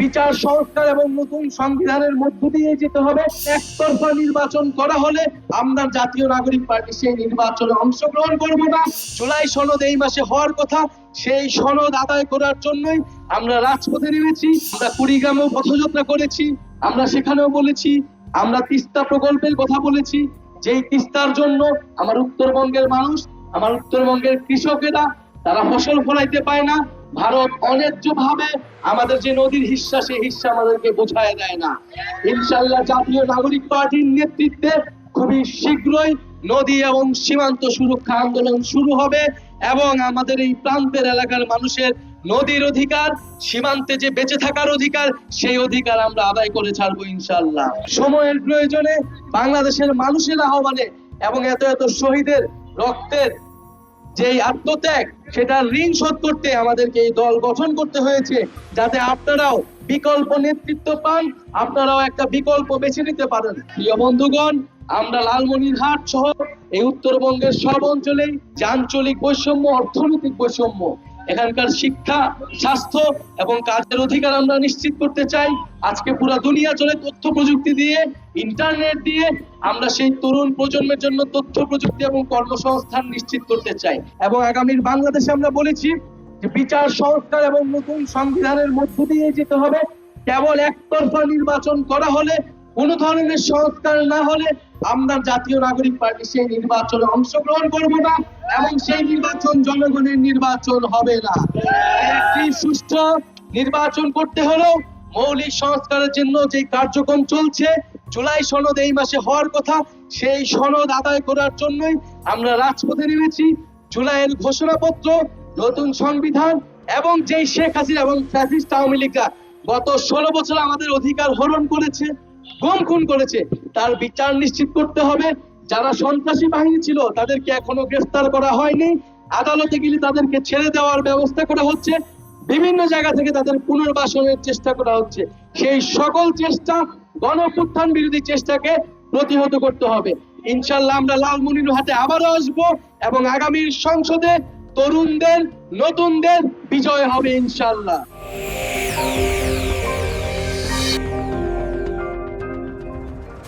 বিচার সংস্কার এবং নতুন সংবিধানের মধ্য দিয়ে যেতে হবে। একতরফা নির্বাচন করা হলে আমরা জাতীয় নাগরিক পার্টি সেই নির্বাচনে অংশগ্রহণ করব না। জুলাই সনদ এই মাসে হওয়ার কথা, সেই সনদ আদায় করার জন্যই আমরা রাজপথে নেমেছি, আমরা কুড়িগ্রামেও পথযাত্রা করেছি, আমরা সেখানেও বলেছি, আমরা তিস্তা প্রকল্পের কথা বলেছি। যেই তিস্তার জন্য আমার উত্তরবঙ্গের মানুষ, আমার উত্তরবঙ্গের কৃষকেরা, তারা ফসল ফলাইতে পায় না। ভারত অন্যায্য ভাবে আমাদের যে নদীর হিস্সা, সেই হিস্সা আমাদেরকে বোঝায় দেয় না। ইনশাল্লাহ জাতীয় নাগরিক পার্টির নেতৃত্বে খুবই শীঘ্রই নদী এবং সীমান্ত সুরক্ষা আন্দোলন শুরু হবে এবং আমাদের এই প্রান্তের এলাকার মানুষের নদীর অধিকার, সীমান্তে যে বেঁচে থাকার অধিকার, সেই অধিকার আমরা আদায় করে ছাড়বো ইনশাল্লাহ সময়ের প্রয়োজনে বাংলাদেশের মানুষের আহ্বানে এবং এত এত শহীদের রক্তের যে আত্মত্যাগ, সেটা ঋণ শোধ করতে আমাদেরকে এই দল গঠন করতে হয়েছে, যাতে আপনারাও বিকল্প নেতৃত্ব পান, আপনারাও একটা বিকল্প বেছে নিতে পারেন। প্রিয় বন্ধুগণ, আমরা লালমনিরহাট সহ এই উত্তরবঙ্গের সব অঞ্চলে যে আঞ্চলিক বৈষম্য, অর্থনৈতিক বৈষম্য এখানকার শিক্ষা, স্বাস্থ্য এবং কাজের অধিকার আমরা নিশ্চিত করতে চাই। আজকে পুরো দুনিয়া চলে তথ্য প্রযুক্তি দিয়ে, ইন্টারনেট দিয়ে আমরা সেই তরুণ প্রজন্মের জন্য তথ্য প্রযুক্তি এবং কর্মসংস্থান নিশ্চিত করতে চাই। এবং আগামীর বাংলাদেশে আমরা বলেছি যে বিচার, সংস্কার এবং নতুন সংবিধানের মধ্য দিয়ে যেতে হবে। কেবল একতরফা নির্বাচন করা হলে, কোনো ধরনের সংস্কার না হলে আমরা জাতীয় নাগরিক পার্টি সেই নির্বাচনে অংশগ্রহণ করব না এবং সেই নির্বাচন জনগণের নির্বাচন হবে না। একটি সুষ্ঠু নির্বাচন করতে হলেও মৌলিক সংস্কারের জন্য যে কার্যক্রম চলছে, জুলাই সনদ এই মাসে হওয়ার কথা, সেই সনদ আদায় করার জন্যই আমরা রাজপথে নেমেছি। জুলাইয়ের ঘোষণাপত্র, নতুন সংবিধান এবং যেই শেখ হাসিনা এবং ফ্যাসিস্ট আওয়ামী লীগরা গত ষোলো বছর আমাদের অধিকার হরণ করেছে গুম খুন করেছে। তার বিচার নিশ্চিত করতে হবে। যারা সন্ত্রাসী বাহিনী ছিল, তাদেরকে এখনও গ্রেফতার করা হয়নি। আদালতে গেলে তাদেরকে ছেড়ে দেওয়ার ব্যবস্থা করা হচ্ছে। বিভিন্ন জায়গা থেকে তাদের পুনর্বাসনের চেষ্টা করা হচ্ছে। সেই সকল চেষ্টা, গণপুত্থান বিরোধী চেষ্টাকে প্রতিহত করতে হবে। ইনশাল্লাহ আমরা লালমনির হাতে আবারও আসব এবং আগামীর সংসদে তরুণদের, নতুনদের বিজয় হবে ইনশাল্লাহ